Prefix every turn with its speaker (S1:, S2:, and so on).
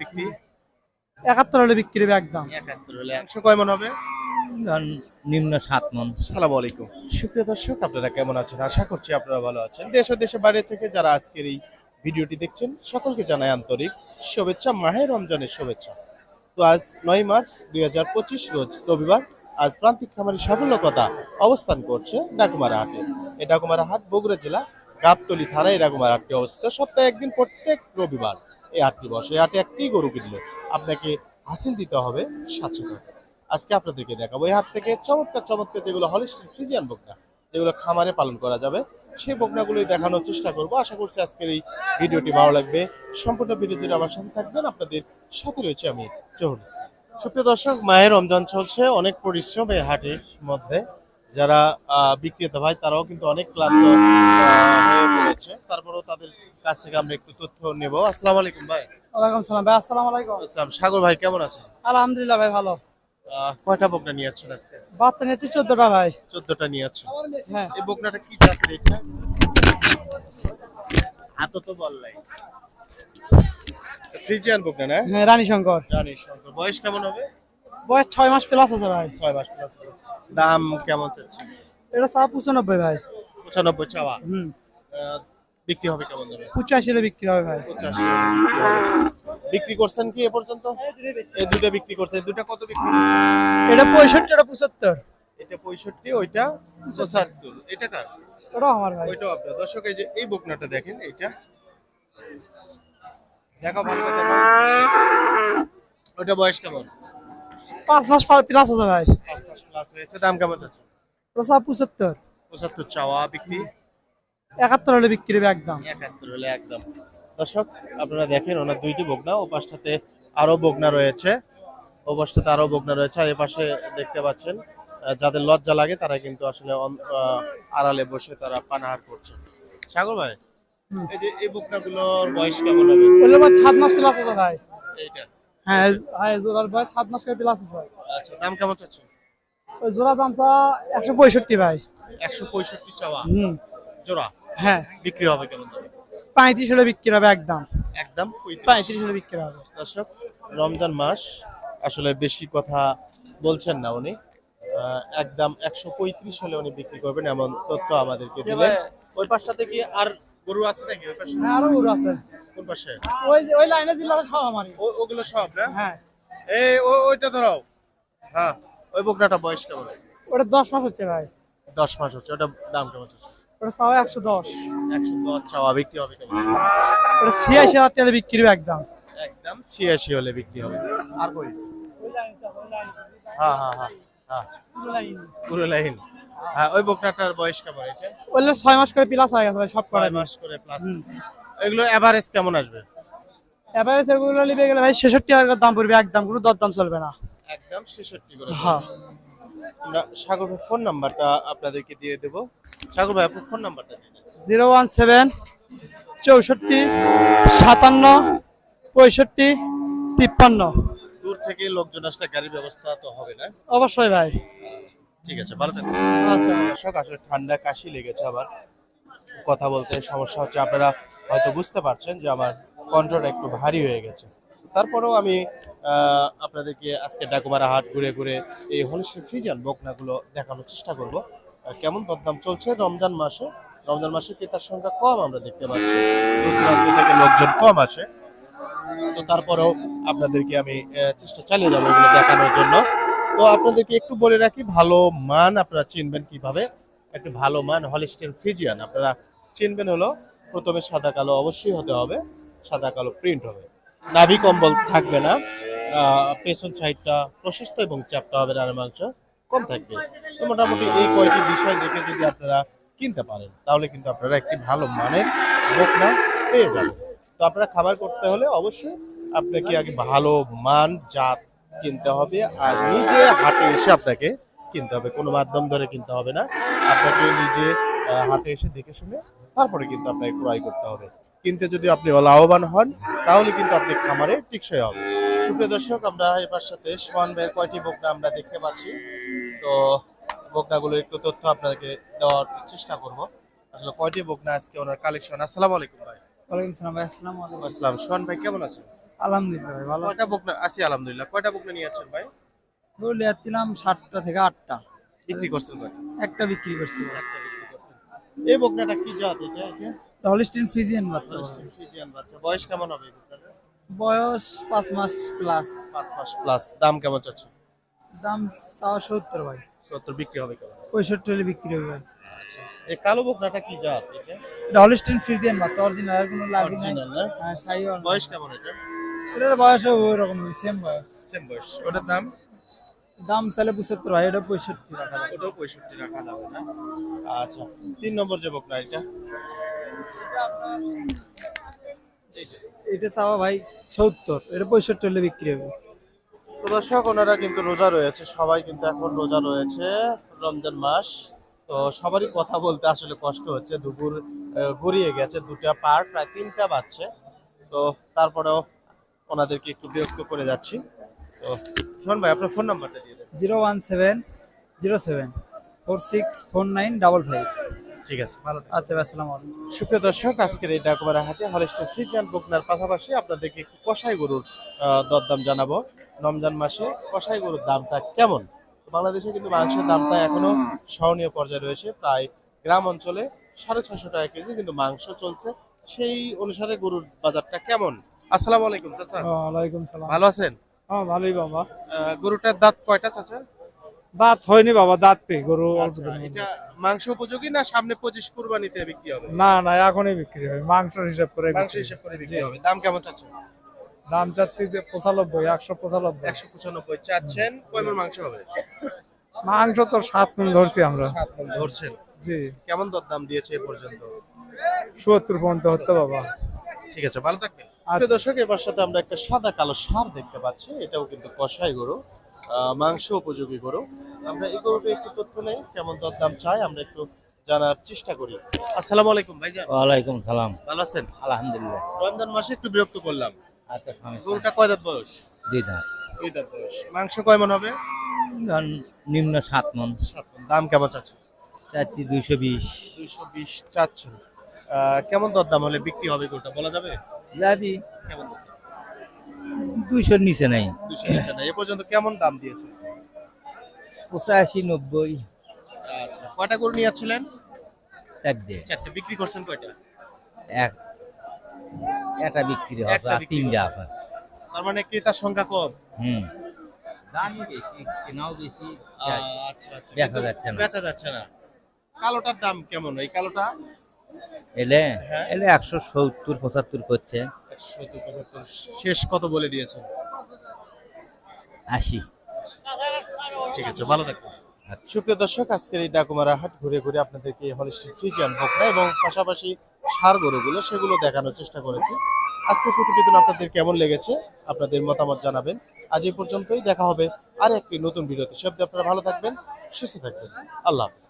S1: বিক্রি?
S2: একাত্তর হলে বিক্রি হবে একদম।
S1: একাত্তর হলে একশো কয় মন হবে?
S3: নিম্ন সাত মন।
S1: সালাম আলাইকুম। সুপ্রিয় দর্শক আপনারা কেমন আছেন? আশা করছি আপনারা ভালো আছেন। দেশ ও দেশের বাইরে থেকে যারা আজকের এই ভিডিওটি দেখছেন সকলকে জানাই আন্তরিক শুভেচ্ছা মাহে রমজানের শুভেচ্ছা। তো আজ নয় মার্চ দুই হাজার পঁচিশ রোজ রবিবার আজ প্রান্তিক খামারি সাফল্য কথা অবস্থান করছে ডাকুমারা হাটে। এই ডাকুমারা হাট বগুড়া জেলা গাবতলি থানায় এই ডাকুমারা হাটটি অবস্থিত। সপ্তাহে একদিন প্রত্যেক রবিবার। এই হাটটি বসে এই হাটে একটি গরু কিনলে। আপনাকে হাসিল দিতে হবে সাতশো টাকা। আজকে আপনাদেরকে দেখাবো এই হাট থেকে চমৎকার চমৎকার যেগুলো হলিস্টিন ফ্রিজিয়ান বকনা, যেগুলো খামারে পালন করা যাবে, সেই বকনাগুলোই দেখানোর চেষ্টা করব। আশা করছি আজকের এই ভিডিওটি ভালো লাগবে। সম্পূর্ণ ভিডিওটি আমার সাথে থাকবেন আপনাদের সাথে রয়েছে আমি ইসলাম। সুপ্রিয় দর্শক, মায়ের রমজান চলছে, অনেক পরিশ্রম এই হাটের মধ্যে। যারা বিক্রেতা ভাই তারাও কিন্তু অনেক ক্লান্ত হয়ে পড়েছে। তারপরেও তাদের কাছ থেকে আমরা একটু তথ্য নেব। আসসালামু আলাইকুম ভাই।
S2: ওয়ালাইকুম সালাম ভাই আসসালাম আলাইকুম।
S1: ইসলাম সাগর ভাই কেমন আছেন?
S2: আলহামদুলিল্লাহ ভাই ভালো।
S1: কয়টা বকনা নিয়ে যাচ্ছেন আজকে?
S2: বাচ্চা নিয়েছি চোদ্দটা ভাই।
S1: চোদ্দটা নিয়ে যাচ্ছেন
S2: হ্যাঁ।
S1: এই বকনাটা কি জাতের এটা? হাত তো বললাই ফ্রিজিয়ান বকনা না?
S2: হ্যাঁ রানী শঙ্কর।
S1: রানী শঙ্কর। বয়স কেমন হবে?
S2: বয়স ছয় মাস প্লাস আছে ভাই।
S1: ছয় মাস প্লাস দাম কেমন চাচ্ছি
S2: এটা চা পঁচানব্বই ভাই।
S1: পঁচানব্বই চাওয়া।
S2: হুম।
S1: বিক্রি হবে কেমন দামে
S2: পঁচাশি বিক্রি হবে ভাই।
S1: পঁচাশি বিক্রি করছেন কি এ পর্যন্ত? এই দুটো বিক্রি। করছেন। দুটো কত বিক্রি
S2: এটা পঁয়ষট্টি এটা পঁচাত্তর।
S1: এটা পঁয়ষট্টি ওইটা পঁচাত্তর। এটা কার?
S2: ওটাও আমার ভাই।
S1: ওইটাও আপনার। দর্শক এই যে এই বকনাটা দেখেন এইটা। দেখো ভালো কথা ওইটা বয়স কেমন?
S2: পাঁচ মাস প্লাস আছে ভাই।
S1: পাঁচ মাস প্লাস হয়েছে দাম কেমন যাচ্ছে?
S2: পঁচাত্তর।
S1: পঁচাত্তর চাওয়া বিক্রি?
S2: একাত্তর হলে বিক্রি হবে একদম।
S1: একাত্তর হলে একদম। দর্শক আপনারা দেখেন ওনার দুইটি বগনা ও পাশটাতে আরও বগনা রয়েছে। ও পাশটাতে আরও বগনা রয়েছে আর এ পাশে দেখতে পাচ্ছেন যাদের লজ্জা লাগে তারা কিন্তু আসলে আড়ালে বসে তারা পানাহার করছে। সাগর ভাই এই যে এই বকনাগুলোর বয়স কেমন হবে?
S2: সাত মাস প্লাস আছে ভাই।
S1: এইটা।
S2: হ্যাঁ। হ্যাঁ জোড়ার বয়স সাত মাস করে প্লাস আছে।
S1: আচ্ছা দাম কেমন চাচ্ছেন?
S2: ওই জোড়া দাম চা একশো পঁয়ষট্টি ভাই।
S1: একশো পঁয়ষট্টি চাওয়া।
S2: হুম।
S1: জোড়া?
S2: হ্যাঁ।
S1: বিক্রি হবে কেমন দামে?
S2: পঁয়ত্রিশ হলে বিক্রি হবে একদম।
S1: একদম পঁয়ত্রিশ।
S2: পঁয়ত্রিশ হলে বিক্রি হবে।
S1: দর্শক রমজান মাস আসলে বেশি কথা বলছেন না উনি। আহ, একদম একশো পঁয়ত্রিশ হলে উনি বিক্রি করবেন এমন তথ্য আমাদেরকে দিলেন। ওই পাশটাতে কি আর গরু আছে নাকি ওই পাশে?
S2: হ্যাঁ আরও গরু আছে।
S1: কোন পাশে?
S2: ওই ওই লাইনে দিলে সব আমারই।
S1: ওগুলো সব না?
S2: হ্যাঁ।
S1: এই ওইটা ধরাও। হ্যাঁ ওই বকনাটা বয়স কেমন?
S2: ওটা দশ মাস হচ্ছে ভাই।
S1: দশ মাস হচ্ছে ওটা দাম কেমন হচ্ছে?
S2: ওটা চাওয়া একশো দশ।
S1: একশো দশ চাওয়া বিক্রি হবে কেমন?
S2: ওটা ছিয়াশি হাজার টাকা বিক্রি হবে একদম।
S1: একদম ছিয়াশি হলে বিক্রি হবে। আর কই? হ্যাঁ হ্যাঁ হ্যাঁ হ্যাঁ। পুরো লাইন। হ্যাঁ ওই বকনাটার বয়স কেমন এটা?
S2: ওগুলো ছয় মাস করে প্লাস হয়ে গেছে ভাই সব করে
S1: ছয় মাস করে প্লাস এগুলো এভারেজ কেমন আসবে?
S2: এবারে সেগুলো নিবে গেলে ভাই ছেষট্টি হাজার দাম পড়বে একদম কোনো দরদাম চলবে না।
S1: একদম ছেষট্টি করে
S2: হ্যাঁ।
S1: আমরা সাগর ভাই ফোন নাম্বারটা আপনাদেরকে দিয়ে দেব। সাগর ভাই আপনার ফোন নাম্বারটা দেন।
S2: জিরো ওয়ান সেভেন চৌষট্টি সাতান্ন পঁয়ষট্টি তিপ্পান্ন।
S1: দূর থেকে লোকজন আসলে গাড়ির ব্যবস্থা তো হবে না।
S2: অবশ্যই ভাই।
S1: ঠিক আছে, ভালো থাকবেন।
S2: আচ্ছা
S1: আসলে ঠান্ডা কাশি লেগেছে আমার কথা বলতে সমস্যা হচ্ছে, আপনারা হয়তো বুঝতে পারছেন যে আমার কণ্ঠটা একটু ভারী হয়ে গেছে। তারপরেও আমি আপনাদেরকে আজকে ডাকুমারা হাট ঘুরে ঘুরে এই হলিস্টিন ফ্রিজান বকনাগুলো দেখানোর চেষ্টা করব। কেমন দরদাম চলছে রমজান মাসে? রমজান মাসে ক্রেতার সংখ্যা কম আমরা দেখতে পাচ্ছি? দূর থেকে লোকজন কম আসে। তো তারপরেও আপনাদেরকে আমি চেষ্টা চালিয়ে যাব এগুলো দেখানোর জন্য। তো আপনাদেরকে একটু বলে রাখি, ভালো মান আপনারা চিনবেন কীভাবে? একটু ভালো মান হলিস্টেন ফিজিয়ান আপনারা চিনবেন হলো প্রথমে সাদা কালো অবশ্যই হতে হবে, সাদা কালো প্রিন্ট হবে। নাভি কম্বল থাকবে না পেছন সাইডটা প্রশস্ত এবং চাপটা হবে রানের মাংস কম থাকবে। তো মোটামুটি এই কয়টি বিষয় দেখে যদি আপনারা কিনতে পারেন, তাহলে কিন্তু আপনারা একটি ভালো মানের বকনা পেয়ে যাবেন। তো আপনারা খাবার করতে হলে অবশ্যই আপনাকে আগে ভালো মান, জাত কিনতে হবে আর নিজে হাটে এসে আপনাকে কিনতে হবে। কোনো মাধ্যম ধরে কিনতে হবে না। আপনাকে নিজে হাটে এসে দেখে শুনে তারপরে কিন্তু আপনাকে ক্রয় করতে হবে। কিনতে যদি আপনি লাভবান হন তাহলে কিন্তু আপনি খামারে টিকসই হবে। সুপ্রিয় দর্শক আমরা এবার সাথে সোয়ান ভাইয়ের কয়টি বকনা আমরা দেখতে পাচ্ছি। তো বকনাগুলোর একটু তথ্য আপনাকে দেওয়ার চেষ্টা করব। আসলে কয়টি বকনা আজকে ওনার কালেকশন আসসালামু আলাইকুম ভাই।
S2: ওয়ালাইকুম সালাম ভাই আসসালামু আলাইকুম।
S1: আসসালাম। সোহান ভাই কেমন আছেন?
S2: আলহামদুলিল্লাহ ভাই ভালো
S1: কয়টা বকনা আছি আলহামদুলিল্লাহ। কয়টা বকনা নিয়ে যাচ্ছেন ভাই?
S2: বলে যাচ্ছিলাম সাতটা থেকে আটটা।
S1: বিক্রি করছেন কয়টা
S2: একটা বিক্রি করছি।
S1: একটা বিক্রি করছেন। এই বকনাটা কি জাত এটা? এটা
S2: হলিস্টিন ফিজিয়ান বাচ্চা।
S1: ফ্রিজিয়ান বয়স কেমন হবে
S2: বয়স পাঁচ মাস প্লাস
S1: পাঁচ মাস প্লাস দাম কেমন চাচ্ছে
S2: দাম চাওয়া সত্তর ভাই।
S1: সত্তর বিক্রি হবে কেমন?
S2: পঁয়ষট্টি হলে বিক্রি হবে ভাই।
S1: আচ্ছা। এই কালো বকনাটা কি জাত এটা?
S2: হলিস্টিন ফিজিয়ান বাচ্চা অরিজিনাল আর কোনো লাগে
S1: না?
S2: হ্যাঁ সাই
S1: বয়স কেমন এটা?
S2: এটার বয়স ওই রকম সেম বয়স।
S1: সেম বয়স। ওটার দাম?
S2: দাম চাইলে পঁচাত্তর ভাই এটা পঁয়ষট্টি টাকা ভাই
S1: ওটাও পঁয়ষট্টি রাখা যাবে না? আচ্ছা তিন নম্বর যে বকনা এটা?
S2: এটা চাওয়া ভাই সত্তর এটা পঁয়ষট্টি হলে বিক্রি হবে।
S1: তো দর্শক ওনারা কিন্তু রোজা রয়েছে সবাই কিন্তু এখন রোজা রয়েছে রমজান মাস। তো সবারই কথা বলতে আসলে কষ্ট হচ্ছে দুপুর গড়িয়ে গেছে দুটা পার প্রায় তিনটা বাজছে। তো তারপরেও ওনাদেরকে একটু বিরক্ত করে যাচ্ছি। তো শোন ভাই আপনার ফোন নাম্বারটা দিয়ে দেন।
S2: Zero one seven zero seven four six four nine double five.
S1: ঠিক আছে ভালো।
S2: আচ্ছা আসসালামু আলাইকুম।
S1: সুপ্রিয় দর্শক আজকের এই ডাকুমারা হাটে হলিস্টার ফ্রিজিয়ান বকনার পাশাপাশি আপনাদেরকে একটু কষাই গরুর দরদাম জানাব। রমজান মাসে কষাই গরুর দামটা কেমন? বাংলাদেশে কিন্তু মাংসের দামটা এখনও সহনীয় পর্যায়ে রয়েছে। প্রায় গ্রাম অঞ্চলে সাড়ে ছশো টাকা কেজি কিন্তু মাংস চলছে। সেই অনুসারে গরুর বাজারটা কেমন? আসসালামু আলাইকুম চাচা।
S2: ওয়ালাইকুম সালাম।
S1: ভালো আছেন?
S2: হ্যাঁ ভালোই বাবা।
S1: গরুটার দাঁত কয়টা চাচা?
S2: দাঁত হয়নি বাবা দাঁত পে গরু
S1: আচ্ছা এটা মাংস উপযোগী না সামনে পঁচিশ কুরবানিতে বিক্রি হবে?
S2: না না এখনই বিক্রি হয় মাংস হিসাব করে
S1: মাংস হিসেব করে বিক্রি হবে। দাম কেমন চাচ্ছেন
S2: দাম চাচ্ছি যে পঁচানব্বই একশো পঁচানব্বই।
S1: একশো পঁচানব্বই চাচ্ছেন কয় মণ মাংস হবে?
S2: মাংস তো সাত মিন ধরছি আমরা।
S1: সাত মণ ধরছেন।
S2: জি।
S1: কেমন দরদাম দিয়েছে এ পর্যন্ত?
S2: সত্তর পর্যন্ত হতে বাবা।
S1: ঠিক আছে ভালো থাকবেন। দর্শক এবার সাথে আমরা একটা সাদা কালো সার দেখতে পাচ্ছি। এটাও কিন্তু কষাই গরু মাংস উপযোগী গরু। আমরা এই গরুটা একটু তথ্য নেই কেমন দরদাম চাই আমরা একটু জানার চেষ্টা করি। আসসালামু আলাইকুম ভাইজান।
S3: ওয়ালাইকুম সালাম।
S1: ভালো আছেন?
S3: আলহামদুলিল্লাহ।
S1: রমজান মাসে একটু বিরক্ত করলাম।
S3: আচ্ছা
S1: গরুটা কয় দাঁত বয়স?
S3: দুই ধার
S1: দুই দাঁত বয়স। মাংস কয় মন হবে?
S3: নিম্ন সাত মন।
S1: সাত মণ। দাম কেমন চাচ্ছে
S3: চাচ্ছি দুইশো বিশ।
S1: দুইশো বিশ চাচ্ছেন। কেমন দরদাম হলে বিক্রি হবে গরুটা বলা যাবে?
S3: যাবি
S1: কেমন
S3: দুইশোর নিচে নাই।
S1: দুইশো নিচে না। এ পর্যন্ত কেমন দাম দিয়েছে?
S3: পঁচাশি নব্বই।
S1: আচ্ছা কয়টা গরু নিয়ে যাচ্ছিলেন?
S3: চারটে।
S1: চারটে। বিক্রি করছেন কয়টা?
S3: এক একটা বিক্রি
S1: একটা
S3: আর তিনটা আছে।
S1: তার মানে ক্রেতার সংখ্যা কম?
S3: হুম। দামই বেশি কেনাও বেশি
S1: আচ্ছা আচ্ছা।
S3: বেচা যাচ্ছে না।
S1: বেচা যাচ্ছে না। কালোটার দাম কেমন? এই কালোটা?
S3: এলে?
S1: হ্যাঁ।
S3: এলে একশো সত্তর পঁচাত্তর করছে।
S1: শেষ কত বলে দিয়েছেন?
S3: আশি।
S1: ঠিক আছে ভালো থাকবেন। সুপ্রিয় দর্শক আজকের এই ডাকুমারা হাট ঘুরে ঘুরে আপনাদেরকে হলিস্টিক ফ্রিজিয়ান বকনা এবং পাশাপাশি সার গরুগুলো সেগুলো দেখানোর চেষ্টা করেছি। আজকের প্রতিবেদন আপনাদের কেমন লেগেছে আপনাদের মতামত জানাবেন। আজ এই পর্যন্তই দেখা হবে আর একটি নতুন ভিডিওতে। সব আপনারা ভালো থাকবেন সুস্থ থাকবেন। আল্লাহ হাফিজ।